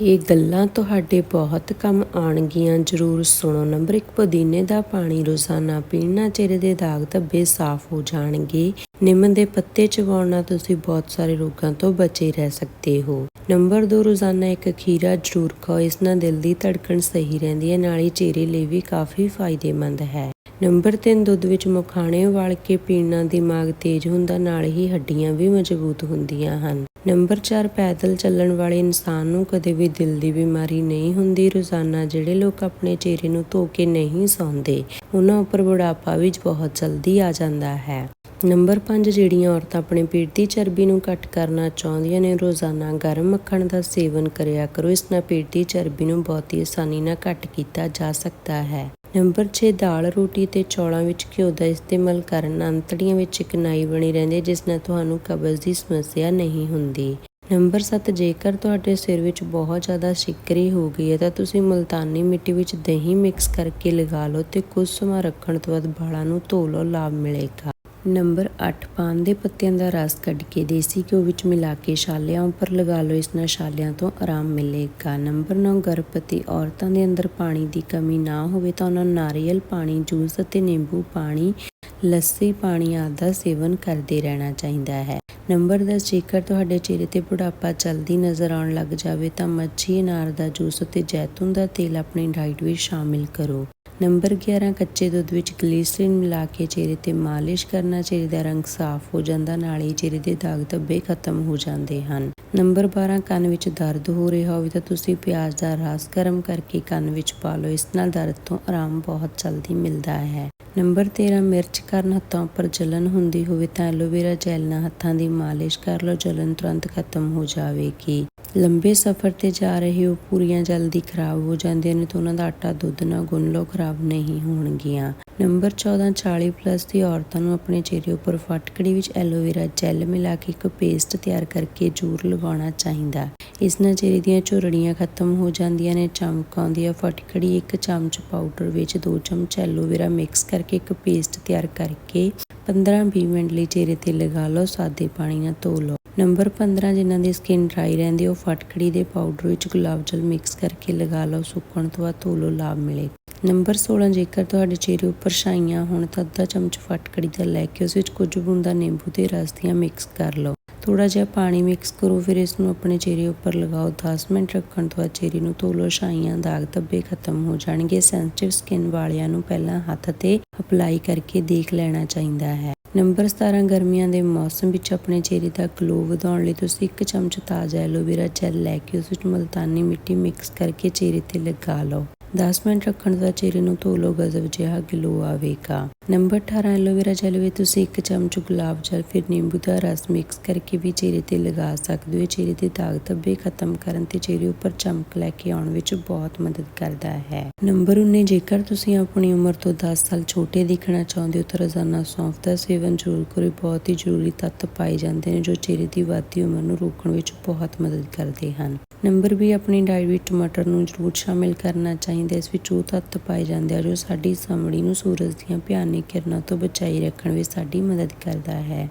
ਇਹ ਗੱਲਾਂ ਤੁਹਾਡੇ ਬਹੁਤ ਕੰਮ ਆਉਣਗੀਆਂ, ਜ਼ਰੂਰ ਸੁਣੋ। ਨੰਬਰ 1 ਪੁਦੀਨੇ ਦਾ ਪਾਣੀ ਰੋਜ਼ਾਨਾ ਪੀਣ ਨਾਲ ਚਿਹਰੇ ਦੇ ਦਾਗ ਧੱਬੇ ਸਾਫ਼ ਹੋ ਜਾਣਗੇ। ਨਿੰਮ ਦੇ ਪੱਤੇ ਚਬਾਉਣ ਨਾਲ ਤੁਸੀਂ ਬਹੁਤ ਸਾਰੇ ਰੋਗਾਂ ਤੋਂ ਬਚੇ ਰਹਿ ਸਕਦੇ ਹੋ। ਨੰਬਰ 2 ਰੋਜ਼ਾਨਾ ਇੱਕ ਖੀਰਾ ਜ਼ਰੂਰ ਖਾਓ। ਇਸ ਨਾਲ ਦਿਲ ਦੀ ਧੜਕਣ ਸਹੀ ਰਹਿੰਦੀ ਹੈ, ਨਾਲ ਹੀ ਚਿਹਰੇ ਲਈ ਵੀ ਕਾਫੀ ਫਾਇਦੇਮੰਦ ਹੈ। ਨੰਬਰ 3 ਦੁੱਧ ਵਿੱਚ ਮਖਾਣੇ ਉਬਾਲ ਕੇ ਪੀਣ ਨਾਲ ਦਿਮਾਗ ਤੇਜ਼ ਹੁੰਦਾ, ਨਾਲ ਹੀ ਹੱਡੀਆਂ ਵੀ ਮਜ਼ਬੂਤ ਹੁੰਦੀਆਂ ਹਨ। ਨੰਬਰ 4 ਪੈਦਲ ਚੱਲਣ ਵਾਲੇ ਇਨਸਾਨ ਨੂੰ ਕਦੇ ਵੀ ਦਿਲ ਦੀ ਬਿਮਾਰੀ ਨਹੀਂ ਹੁੰਦੀ। ਰੋਜ਼ਾਨਾ ਜਿਹੜੇ ਲੋਕ ਆਪਣੇ ਚਿਹਰੇ ਨੂੰ ਧੋ ਕੇ ਨਹੀਂ ਸੌਂਦੇ, ਉਹਨਾਂ ਉੱਪਰ ਬੁਢਾਪਾ ਵੀ ਬਹੁਤ ਜਲਦੀ ਆ ਜਾਂਦਾ ਹੈ। ਨੰਬਰ 5 ਜਿਹੜੀਆਂ ਔਰਤਾਂ ਆਪਣੇ ਪੇਟ ਦੀ ਚਰਬੀ ਨੂੰ ਘੱਟ ਕਰਨਾ ਚਾਹੁੰਦੀਆਂ ਨੇ, ਰੋਜ਼ਾਨਾ ਗਰਮ ਮੱਖਣ ਦਾ ਸੇਵਨ ਕਰਿਆ ਕਰੋ। ਇਸ ਨਾਲ ਪੇਟ ਦੀ ਚਰਬੀ ਨੂੰ ਬਹੁਤ ਹੀ ਆਸਾਨੀ ਨਾਲ ਘੱਟ ਕੀਤਾ ਜਾ ਸਕਦਾ ਹੈ। ਨੰਬਰ 6 ਦਾਲ, ਰੋਟੀ ਤੇ ਚੌਲਾਂ ਵਿੱਚ ਘਿਓ ਦਾ ਇਸਤੇਮਾਲ ਕਰਨ ਨਾਲ ਅੰਤੜੀਆਂ ਵਿੱਚ ਚਿਕਨਾਈ ਬਣੀ ਰਹਿੰਦੀ ਹੈ, ਜਿਸ ਨਾਲ ਤੁਹਾਨੂੰ ਕਬਜ਼ ਦੀ ਸਮੱਸਿਆ ਨਹੀਂ ਹੁੰਦੀ। ਨੰਬਰ 7 ਜੇਕਰ ਤੁਹਾਡੇ ਸਿਰ ਵਿੱਚ ਬਹੁਤ ਜ਼ਿਆਦਾ ਸ਼ਿਕਰੀ ਹੋ ਗਈ ਹੈ, ਤਾਂ ਤੁਸੀਂ ਮੁਲਤਾਨੀ ਮਿੱਟੀ ਵਿੱਚ ਦਹੀਂ ਮਿਕਸ ਕਰਕੇ ਲਗਾ ਲਓ ਤੇ ਕੁਝ ਸਮਾਂ ਰੱਖਣ ਤੋਂ ਬਾਅਦ ਵਾਲਾਂ ਨੂੰ ਧੋ ਲਓ, ਲਾਭ ਮਿਲੇਗਾ। ਨੰਬਰ 8 ਪਾਨ ਦੇ ਪੱਤਿਆਂ ਦਾ ਰਸ ਕੱਢ ਕੇ ਦੇਸੀ ਘਿਓ ਵਿੱਚ ਮਿਲਾ ਕੇ ਛਾਲਿਆਂ ਉੱਪਰ ਲਗਾ ਲਓ। ਇਸ ਨਾਲ ਛਾਲਿਆਂ ਤੋਂ ਆਰਾਮ ਮਿਲੇਗਾ। ਨੰਬਰ 9 ਗਰਭਵਤੀ ਔਰਤਾਂ ਦੇ ਅੰਦਰ ਪਾਣੀ ਦੀ ਕਮੀ ਨਾ ਹੋਵੇ ਤਾਂ ਉਹਨਾਂ ਨੂੰ ਨਾਰੀਅਲ ਪਾਣੀ, ਜੂਸ ਅਤੇ ਨਿੰਬੂ ਪਾਣੀ, ਲੱਸੀ ਪਾਣੀ ਆਦਿ ਦਾ ਸੇਵਨ ਕਰਦੇ ਰਹਿਣਾ ਚਾਹੀਦਾ ਹੈ। ਨੰਬਰ 10 ਜੇਕਰ ਤੁਹਾਡੇ ਚਿਹਰੇ ਤੇ ਬੁਢਾਪਾ ਜਲਦੀ ਨਜ਼ਰ ਆਉਣ ਲੱਗ ਜਾਵੇ ਤਾਂ ਮੱਛੀ, ਅਨਾਰ ਦਾ ਜੂਸ ਅਤੇ ਜੈਤੂਨ ਦਾ ਤੇਲ ਆਪਣੀ ਡਾਈਟ ਵਿੱਚ ਸ਼ਾਮਿਲ ਕਰੋ। ਨੰਬਰ 11 ਕੱਚੇ ਦੁੱਧ ਵਿੱਚ ਗਲੀਸਰੀਨ ਮਿਲਾ ਕੇ ਚਿਹਰੇ ਤੇ ਮਾਲਿਸ਼ ਕਰਨਾ, ਚਿਹਰੇ ਦਾ ਰੰਗ ਸਾਫ਼ ਹੋ ਜਾਂਦਾ, ਨਾਲ ਹੀ ਚਿਹਰੇ ਦੇ ਦਾਗ ਧੱਬੇ ਖਤਮ ਹੋ ਜਾਂਦੇ ਹਨ। ਨੰਬਰ 12 ਕੰਨ ਵਿੱਚ ਦਰਦ ਹੋ ਰਿਹਾ ਹੋਵੇ ਤਾਂ ਤੁਸੀਂ ਪਿਆਜ਼ ਦਾ ਰਸ ਗਰਮ ਕਰਕੇ ਕੰਨ ਵਿੱਚ ਪਾ ਲਓ। ਇਸ ਨਾਲ ਦਰਦ ਤੋਂ ਆਰਾਮ ਬਹੁਤ ਜਲਦੀ ਮਿਲਦਾ ਹੈ। ਨੰਬਰ 13 ਮਿਰਚ ਕਾਰਨ ਹੱਥਾਂ ਉੱਪਰ ਜਲਨ ਹੁੰਦੀ ਹੋਵੇ ਤਾਂ ਐਲੋਵੇਰਾ ਜੈਲ ਨਾਲ ਹੱਥਾਂ ਦੀ ਮਾਲਿਸ਼ ਕਰ ਲਓ। ਜਲਨ ਤੁਰੰਤ ਖਤਮ ਹੋ ਜਾਵੇਗੀ। ਲੰਬੇ ਸਫ਼ਰ ਤੇ ਜਾ ਰਹੇ ਹੋ, ਪੂਰੀਆਂ ਜਲਦੀ ਖਰਾਬ ਹੋ ਜਾਂਦੀਆਂ ਨੇ ਤਾਂ ਉਹਨਾਂ ਦਾ ਆਟਾ ਦੁੱਧ ਨਾਲ ਗੁੰਨ ਲਓ, ਖਰਾਬ ਨਹੀਂ ਹੋਣਗੀਆਂ। ਨੰਬਰ 14 40 ਪਲੱਸ ਦੀ ਔਰਤਾਂ ਨੂੰ ਆਪਣੇ ਚਿਹਰੇ ਉੱਪਰ ਫਟਕੜੀ ਵਿੱਚ ਐਲੋਵੇਰਾ ਜੈਲ ਮਿਲਾ ਕੇ ਇੱਕ ਪੇਸਟ ਤਿਆਰ ਕਰਕੇ ਜ਼ਰੂਰ ਲਗਾਉਣਾ ਚਾਹੀਦਾ। ਇਸ ਨਾਲ ਚਿਹਰੇ ਦੀਆਂ ਝੁਰੜੀਆਂ ਖਤਮ ਹੋ ਜਾਂਦੀਆਂ ਨੇ, ਚਮਕ ਆਉਂਦੀ ਹੈ। ਫਟਕੜੀ ਇੱਕ ਚਮਚ ਪਾਊਡਰ ਵਿੱਚ 2 ਚਮਚ ਐਲੋਵੇਰਾ ਮਿਕਸ ਕਰਕੇ ਇੱਕ ਪੇਸਟ ਤਿਆਰ ਕਰਕੇ 15-20 ਮਿੰਟ ਲਈ ਚਿਹਰੇ ਤੇ ਲਗਾ ਲਓ, ਸਾਦੇ ਪਾਣੀ ਨਾਲ ਧੋ ਲਓ। ਨੰਬਰ 15 ਜਿਨ੍ਹਾਂ ਦੀ ਸਕਿਨ ਡਰਾਈ ਰਹਿੰਦੀ ਉਹ ਫਟਕੜੀ ਦੇ ਪਾਊਡਰ ਵਿੱਚ ਗੁਲਾਬ ਜਲ ਮਿਕਸ ਕਰਕੇ ਲਗਾ ਲਓ, ਸੁੱਕਣ ਤੋਂ ਬਾਅਦ ਧੋ ਲਓ, ਲਾਭ ਮਿਲੇ। ਨੰਬਰ 16 ਜੇਕਰ ਤੁਹਾਡੇ ਚਿਹਰੇ ਉੱਪਰ ਛਾਈਆਂ ਹੋਣ ਤਾਂ ਅੱਧਾ ਚਮਚ ਫਟਕੜੀ ਦਾ ਲੈ ਕੇ ਉਸ ਵਿੱਚ ਕੁਝ ਬੂੰਦਾ ਨਿੰਬੂ ਦੇ ਰਸ ਦੀਆਂ ਮਿਕਸ ਕਰ ਲਓ। ਥੋੜਾ ਜਿਹਾ ਪਾਣੀ ਮਿਕਸ ਕਰੋ, ਫਿਰ ਇਸ ਨੂੰ ਆਪਣੇ ਚਿਹਰੇ ਉੱਪਰ ਲਗਾਓ। 10 ਮਿੰਟ ਰੱਖਣ ਤੋਂ ਬਾਅਦ ਚਿਹਰੇ ਨੂੰ ਧੋ ਲਓ, ਛਾਈਆਂ ਦਾਗ ਧੱਬੇ ਖਤਮ ਹੋ ਜਾਣਗੇ। ਸੈਂਸਿਟਿਵ ਸਕਿਨ ਵਾਲਿਆਂ ਨੂੰ ਪਹਿਲਾਂ ਹੱਥ ਤੇ ਅਪਲਾਈ ਕਰਕੇ ਦੇਖ ਲੈਣਾ ਚਾਹੀਦਾ ਹੈ। ਨੰਬਰ 17 ਗਰਮੀਆਂ ਦੇ ਮੌਸਮ ਵਿੱਚ ਆਪਣੇ ਚਿਹਰੇ ਦਾ ਗਲੋ ਵਧਾਉਣ ਲਈ ਤੁਸੀਂ ਇੱਕ ਚਮਚ ਤਾਜ਼ਾ ਐਲੋਵੇਰਾ ਜੈਲ ਲੈ ਕੇ ਉਸ ਵਿੱਚ ਮਲਤਾਨੀ ਮਿੱਟੀ ਮਿਕਸ ਕਰਕੇ ਚਿਹਰੇ ਤੇ ਲਗਾ ਲਓ। 10 ਮਿੰਟ ਰੱਖਣ ਦਾ ਚਿਹਰੇ ਨੂੰ ਧੋ ਲਓ, ਗਜ਼ਬ ਜਿਹਾ ਗਲੋ ਆਵੇਗਾ। ਨੰਬਰ 18 ਐਲੋਵੇਰਾ ਜੈਲ ਵਿੱਚ ਤੁਸੀਂ ਇੱਕ ਚਮਚ ਗੁਲਾਬ ਜਲ, ਫਿਰ ਨਿੰਬੂ ਦਾ ਰਸ ਮਿਕਸ ਕਰਕੇ ਵੀ ਚਿਹਰੇ ਤੇ ਲਗਾ ਸਕਦੇ ਹੋ। ਚਿਹਰੇ ਦੇ ਦਾਗ ਧੱਬੇ ਖਤਮ ਕਰਨ ਤੇ ਚਿਹਰੇ ਉੱਪਰ ਚਮਕ ਲੈ ਕੇ ਆਉਣ ਵਿੱਚ ਬਹੁਤ ਮਦਦ ਕਰਦਾ ਹੈ। ਨੰਬਰ 19 ਜੇਕਰ ਤੁਸੀਂ ਆਪਣੀ ਉਮਰ ਤੋਂ 10 ਸਾਲ ਛੋਟੇ ਦਿਖਣਾ ਚਾਹੁੰਦੇ ਹੋ, ਤਾਂ ਰੋਜ਼ਾਨਾ ਸੌਂਫ ਦਾ ਸੇਵਨ ਜ਼ਰੂਰ ਕਰੋ। ਬਹੁਤ ਹੀ ਜ਼ਰੂਰੀ ਤੱਤ ਪਾਏ ਜਾਂਦੇ ਨੇ, ਜੋ ਚਿਹਰੇ ਦੀ ਵੱਧਦੀ ਉਮਰ ਨੂੰ ਰੋਕਣ ਵਿੱਚ ਬਹੁਤ ਮਦਦ ਕਰਦੇ ਹਨ। ਨੰਬਰ 20 ਆਪਣੀ ਡਾਈਟ ਵਿੱਚ ਟਮਾਟਰ ਨੂੰ ਜ਼ਰੂਰ ਸ਼ਾਮਿਲ ਕਰਨਾ ਚਾਹੀਦਾ ਇਸ ਵਿੱਚ ਉਹ ਤੱਤ ਪਾਏ ਜਾਂਦੇ ਆ ਜੋ ਸਾਡੀ ਚਮੜੀ ਨੂੰ ਸੂਰਜ ਦੀਆਂ ਭਿਆਨਕ ਕਿਰਨਾਂ ਤੋਂ ਬਚਾਈ ਰੱਖਣ ਵਿੱਚ ਸਾਡੀ ਮਦਦ ਕਰਦਾ ਹੈ।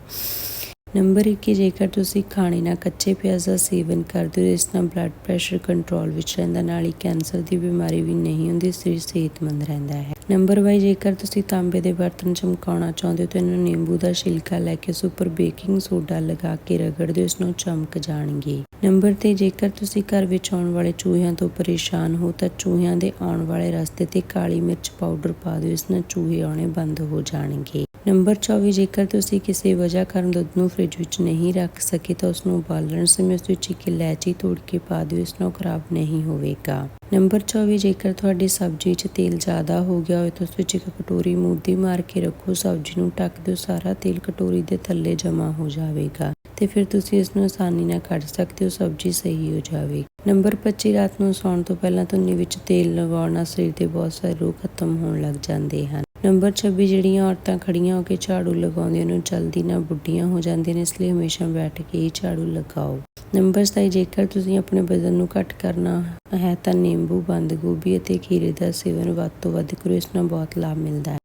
ਨੰਬਰ 21 ਜੇਕਰ ਤੁਸੀਂ ਖਾਣੇ ਨਾਲ ਕੱਚੇ ਪਿਆਜ਼ ਦਾ ਸੇਵਨ ਕਰਦੇ ਹੋ, ਇਸ ਨਾਲ ਬਲੱਡ ਪ੍ਰੈਸ਼ਰ ਕੰਟਰੋਲ ਵਿੱਚ ਰਹਿੰਦਾ, ਨਾਲ ਹੀ ਕੈਂਸਰ ਦੀ ਬਿਮਾਰੀ ਵੀ ਨਹੀਂ ਹੁੰਦੀ, ਸਰੀਰ ਸਿਹਤਮੰਦ ਰਹਿੰਦਾ ਹੈ। ਨੰਬਰ ਵਾਈ ਜੇਕਰ ਤੁਸੀਂ ਤਾਂਬੇ ਦੇ ਬਰਤਨ ਚਮਕਾਉਣਾ ਚਾਹੁੰਦੇ ਹੋ ਤਾਂ ਇਹਨਾਂ ਨਿੰਬੂ ਦਾ ਛਿਲਕਾ ਲੈ ਕੇ ਉਸ ਉੱਪਰ ਬੇਕਿੰਗ ਸੋਡਾ ਲਗਾ ਕੇ ਰਗੜ ਦਿਓ ਇਸ ਨੂੰ ਚਮਕ ਜਾਣਗੇ। ਨੰਬਰ ਤੇ ਜੇਕਰ ਤੁਸੀਂ ਘਰ ਵਿੱਚ ਆਉਣ ਵਾਲੇ ਚੂਹਿਆਂ ਤੋਂ ਪਰੇਸ਼ਾਨ ਹੋ ਤਾਂ ਚੂਹਿਆਂ ਦੇ ਆਉਣ ਵਾਲੇ ਰਸਤੇ ਤੇ ਕਾਲੀ ਮਿਰਚ ਪਾਊਡਰ ਪਾ ਦਿਓ, ਇਸ ਨਾਲ ਚੂਹੇ ਆਉਣੇ ਬੰਦ ਹੋ ਜਾਣਗੇ। ਨੰਬਰ 24 ਜੇਕਰ ਤੁਸੀਂ ਕਿਸੇ ਵਜ੍ਹਾ ਕਾਰਨ ਦੁੱਧ ਨੂੰ ਫ੍ਰਿਜ ਵਿੱਚ ਨਹੀਂ ਰੱਖ ਸਕੇ ਤਾਂ ਉਸ ਨੂੰ ਉਬਾਲਣ ਸਮੇਂ ਉਸ ਵਿੱਚ ਇੱਕ ਇਲਾਇਚੀ ਤੋੜ ਕੇ ਪਾ ਦਿਓ, ਇਸ ਨਾਲ ਖਰਾਬ ਨਹੀਂ ਹੋਵੇਗਾ। ਨੰਬਰ 24 ਜੇਕਰ ਤੁਹਾਡੀ ਸਬਜ਼ੀ 'ਚ ਤੇਲ ਜ਼ਿਆਦਾ ਹੋ ਗਿਆ ਹੋਵੇ ਤਾਂ ਉਸ ਵਿੱਚ ਇੱਕ ਕਟੋਰੀ ਮੂਦੀ ਮਾਰ ਕੇ ਰੱਖੋ, ਸਬਜ਼ੀ ਨੂੰ ਢੱਕ ਦਿਓ, ਸਾਰਾ ਤੇਲ ਕਟੋਰੀ ਦੇ ਥੱਲੇ ਜਮ੍ਹਾਂ ਹੋ ਜਾਵੇਗਾ ਤੇ ਫਿਰ ਤੁਸੀਂ ਇਸ ਨੂੰ ਆਸਾਨੀ ਨਾਲ ਕੱਢ ਸਕਦੇ ਹੋ, ਸਬਜ਼ੀ ਸਹੀ ਹੋ ਜਾਵੇਗੀ ਨੰਬਰ 25 ਰਾਤ ਨੂੰ ਸੌਣ ਤੋਂ ਪਹਿਲਾਂ ਧੁੰਨੀ ਵਿੱਚ ਤੇਲ ਲਗਾਉਣ ਨਾਲ ਸਰੀਰ ਦੇ ਬਹੁਤ ਸਾਰੇ ਰੋਗ ਖਤਮ ਹੋਣ ਲੱਗ ਜਾਂਦੇ ਹਨ। ਨੰਬਰ 26 ਜਿਹੜੀਆਂ ਔਰਤਾਂ ਖੜੀਆਂ ਹੋ ਕੇ ਝਾੜੂ ਲਗਾਉਂਦੀਆਂ ਨੇ, ਉਹ ਜਲਦੀ ਨਾਲ ਬੁੱਢੀਆਂ ਹੋ ਜਾਂਦੀਆਂ ਨੇ, ਇਸ ਲਈ ਹਮੇਸ਼ਾ ਬੈਠ ਕੇ ਹੀ ਝਾੜੂ ਲਗਾਓ। ਨੰਬਰ 27 ਜੇਕਰ ਤੁਸੀਂ ਆਪਣੇ ਵਜ਼ਨ ਨੂੰ ਘੱਟ ਕਰਨਾ ਹੈ ਤਾਂ ਨਿੰਬੂ, ਬੰਦ ਗੋਭੀ ਅਤੇ ਖੀਰੇ ਦਾ ਸੇਵਨ ਵੱਧ ਤੋਂ ਵੱਧ ਕਰੋ, ਇਸ ਨਾਲ ਬਹੁਤ ਲਾਭ ਮਿਲਦਾ ਹੈ।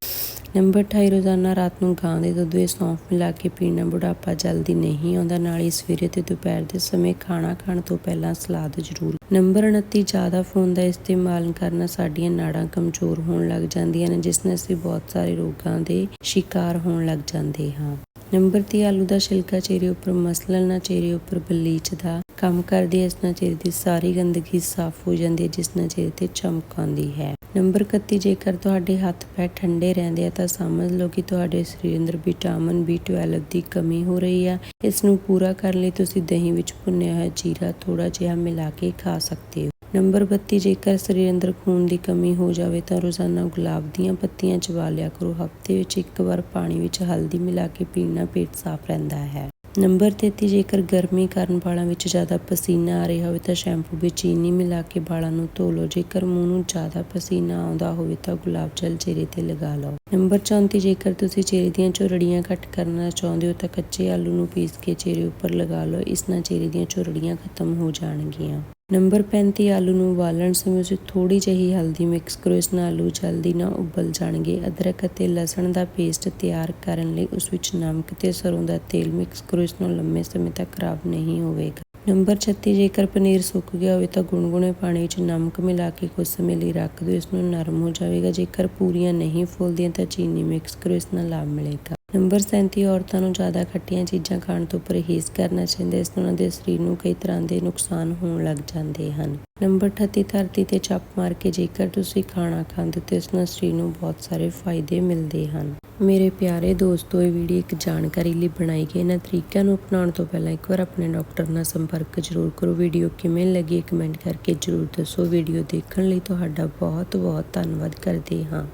ਨੰਬਰ 28 ਰੋਜ਼ਾਨਾ ਰਾਤ ਨੂੰ ਗਾਂ ਦੇ ਦੁੱਧ ਵਿੱਚ ਸੌਂਫ ਮਿਲਾ ਕੇ ਪੀਣਾ ਬੁਢਾਪਾ ਜਲਦੀ ਨਹੀਂ ਆਉਂਦਾ। ਨਾਲ ਹੀ ਸਵੇਰੇ ਤੇ ਦੁਪਹਿਰ ਦੇ ਸਮੇਂ ਖਾਣਾ ਖਾਣ ਤੋਂ ਪਹਿਲਾਂ ਸਲਾਦ ਜ਼ਰੂਰ। ਨੰਬਰ 29 ਜ਼ਿਆਦਾ ਫੋਨ ਦਾ ਇਸਤੇਮਾਲ ਕਰਨਾ ਸਾਡੀਆਂ ਨਾੜਾਂ ਕਮਜ਼ੋਰ ਹੋਣ ਲੱਗ ਜਾਂਦੀਆਂ ਨੇ, ਜਿਸ ਨਾਲ ਅਸੀਂ ਬਹੁਤ ਸਾਰੇ ਰੋਗਾਂ ਦੇ ਸ਼ਿਕਾਰ ਹੋਣ ਲੱਗ ਜਾਂਦੇ ਹਾਂ। ਨੰਬਰ 30 ਆਲੂ ਦਾ ਛਿਲਕਾ ਚਿਹਰੇ ਉੱਪਰ ਮਸਲਣ ਨਾਲ ਚਿਹਰੇ ਉੱਪਰ ਬਲੀਚ ਦਾ। ਕੰਮ ਕਰਦੀ ਹੈ, ਇਸ ਨਾਲ ਚਿਹਰੇ ਦੀ ਸਾਰੀ ਗੰਦਗੀ ਸਾਫ਼ ਹੋ ਜਾਂਦੀ ਹੈ, ਜਿਸ ਨਾਲ ਚਿਹਰੇ ਤੇ ਚਮਕ ਆਉਂਦੀ ਹੈ। ਨੰਬਰ 31 ਜੇਕਰ ਤੁਹਾਡੇ ਹੱਥ ਪੈਰ ਠੰਡੇ ਰਹਿੰਦੇ ਆ, ਤਾਂ ਸਮਝ ਲਓ ਕਿ ਤੁਹਾਡੇ ਸਰੀਰ ਅੰਦਰ ਵਿਟਾਮਿਨ B12 ਦੀ ਕਮੀ ਹੋ ਰਹੀ ਆ। ਇਸ ਨੂੰ ਪੂਰਾ ਕਰਨ ਲਈ ਤੁਸੀਂ ਦਹੀਂ ਵਿੱਚ ਭੁੰਨਿਆ ਹੋਇਆ ਜੀਰਾ ਥੋੜਾ ਜਿਹਾ ਮਿਲਾ ਕੇ ਖਾ ਸਕਦੇ ਹੋ। ਨੰਬਰ 32 ਜੇਕਰ ਸਰੀਰ ਅੰਦਰ ਖੂਨ ਦੀ ਕਮੀ ਹੋ ਜਾਵੇ ਤਾਂ ਰੋਜ਼ਾਨਾ ਗੁਲਾਬ ਦੀਆਂ ਪੱਤੀਆਂ ਚਬਾ ਲਿਆ ਕਰੋ। ਹਫ਼ਤੇ ਵਿੱਚ ਇੱਕ ਵਾਰ ਪਾਣੀ ਵਿੱਚ ਹਲਦੀ ਮਿਲਾ ਕੇ ਪੀਣ ਨਾਲ ਪੇਟ ਸਾਫ਼ ਰਹਿੰਦਾ ਹੈ। ਨੰਬਰ 33 ਜੇਕਰ ਗਰਮੀ ਕਾਰਨ ਵਾਲਾਂ ਵਿੱਚ ਜ਼ਿਆਦਾ ਪਸੀਨਾ ਆ ਰਿਹਾ ਹੋਵੇ ਤਾਂ ਸ਼ੈਂਪੂ ਵਿੱਚ ਚੀਨੀ ਮਿਲਾ ਕੇ ਵਾਲਾਂ ਨੂੰ ਧੋ ਲਓ। ਜੇਕਰ ਮੂੰਹ ਨੂੰ ਜ਼ਿਆਦਾ ਪਸੀਨਾ ਆਉਂਦਾ ਹੋਵੇ ਤਾਂ ਗੁਲਾਬ ਜਲ ਚਿਹਰੇ ਤੇ ਲਗਾ ਲਓ। ਨੰਬਰ 34 ਜੇਕਰ ਤੁਸੀਂ ਚਿਹਰੇ ਦੀਆਂ ਝੁਰੜੀਆਂ ਘੱਟ ਕਰਨਾ ਚਾਹੁੰਦੇ ਹੋ ਤਾਂ ਕੱਚੇ ਆਲੂ ਨੂੰ ਪੀਸ ਕੇ ਚਿਹਰੇ ਉੱਪਰ ਲਗਾ ਲਓ। ਇਸ ਨਾਲ ਚਿਹਰੇ ਦੀਆਂ ਝੁਰੜੀਆਂ ਖਤਮ ਹੋ ਜਾਣਗੀਆਂ। ਨੰਬਰ 35 ਆਲੂ ਨੂੰ ਉਬਾਲਣ ਸਮੇਂ ਉਸ ਵਿੱਚ ਥੋੜੀ ਜਿਹੀ ਹਲਦੀ ਮਿਕਸ ਕਰੋ। ਇਸ ਨਾਲ ਆਲੂ ਜਲਦੀ ਨਾ ਉਬਲ ਜਾਣਗੇ। ਅਦਰਕ ਅਤੇ ਲਸਣ ਦਾ ਪੇਸਟ ਤਿਆਰ ਕਰਨ ਲਈ ਉਸ ਵਿੱਚ ਨਮਕ ਤੇ ਸਰੋਂ ਦਾ ਤੇਲ ਮਿਕਸ ਕਰੋ। ਇਸ ਨੂੰ ਲੰਮੇ ਸਮੇਂ ਤੱਕ ਖਰਾਬ ਨਹੀਂ ਹੋਵੇਗਾ। ਨੰਬਰ 36 ਜੇਕਰ ਪਨੀਰ ਸੁੱਕ ਗਿਆ ਹੋਵੇ ਤਾਂ ਗੁਨਗੁਨੇ ਪਾਣੀ ਵਿੱਚ ਨਮਕ ਮਿਲਾ ਕੇ ਕੁਝ ਸਮੇਂ ਲਈ ਰੱਖ ਦਿਓ। ਇਸ ਨੂੰ ਨਰਮ ਹੋ ਜਾਵੇਗਾ। ਜੇਕਰ ਪੂਰੀਆਂ ਨਹੀਂ ਫੁੱਲਦੀਆਂ ਤਾਂ ਚੀਨੀ ਮਿਕਸ ਕਰੋ। ਇਸ ਨਾਲ ਲਾਭ ਮਿਲੇਗਾ। ਨੰਬਰ 37 ਔਰਤਾਂ ਨੂੰ ਜ਼ਿਆਦਾ ਖੱਟੀਆਂ ਚੀਜ਼ਾਂ ਖਾਣ ਤੋਂ ਪਰਹੇਜ਼ ਕਰਨਾ ਚਾਹੀਦਾ ਇਸ ਨਾਲ ਉਹਨਾਂ ਦੇ ਸਰੀਰ ਨੂੰ ਕਈ ਤਰ੍ਹਾਂ ਦੇ ਨੁਕਸਾਨ ਹੋਣ ਲੱਗ ਜਾਂਦੇ ਹਨ। ਨੰਬਰ 38 ਧਰਤੀ ਤੇ ਚੱਪ ਮਾਰ ਕੇ ਜੇਕਰ ਤੁਸੀਂ ਖਾਣਾ ਖਾਂਦੇ ਹੋ ਤਾਂ ਇਸ ਨਾਲ ਸਰੀਰ ਨੂੰ ਬਹੁਤ ਸਾਰੇ ਫਾਇਦੇ ਮਿਲਦੇ ਹਨ। ਮੇਰੇ ਪਿਆਰੇ ਦੋਸਤੋ, ਇਹ ਵੀਡੀਓ ਇੱਕ ਜਾਣਕਾਰੀ ਲਈ ਬਣਾਈ ਗਈ। ਇਹਨਾਂ ਤਰੀਕਿਆਂ ਨੂੰ ਅਪਣਾਉਣ ਤੋਂ ਪਹਿਲਾਂ ਇੱਕ ਵਾਰ ਆਪਣੇ ਡਾਕਟਰ ਨਾਲ ਸੰਪਰਕ ਜ਼ਰੂਰ ਕਰੋ। ਵੀਡੀਓ ਕਿਵੇਂ ਲੱਗੀ ਕਮੈਂਟ ਕਰਕੇ ਜ਼ਰੂਰ ਦੱਸੋ। ਵੀਡੀਓ ਦੇਖਣ ਲਈ ਤੁਹਾਡਾ ਬਹੁਤ ਬਹੁਤ ਧੰਨਵਾਦ ਕਰਦੇ ਹਾਂ।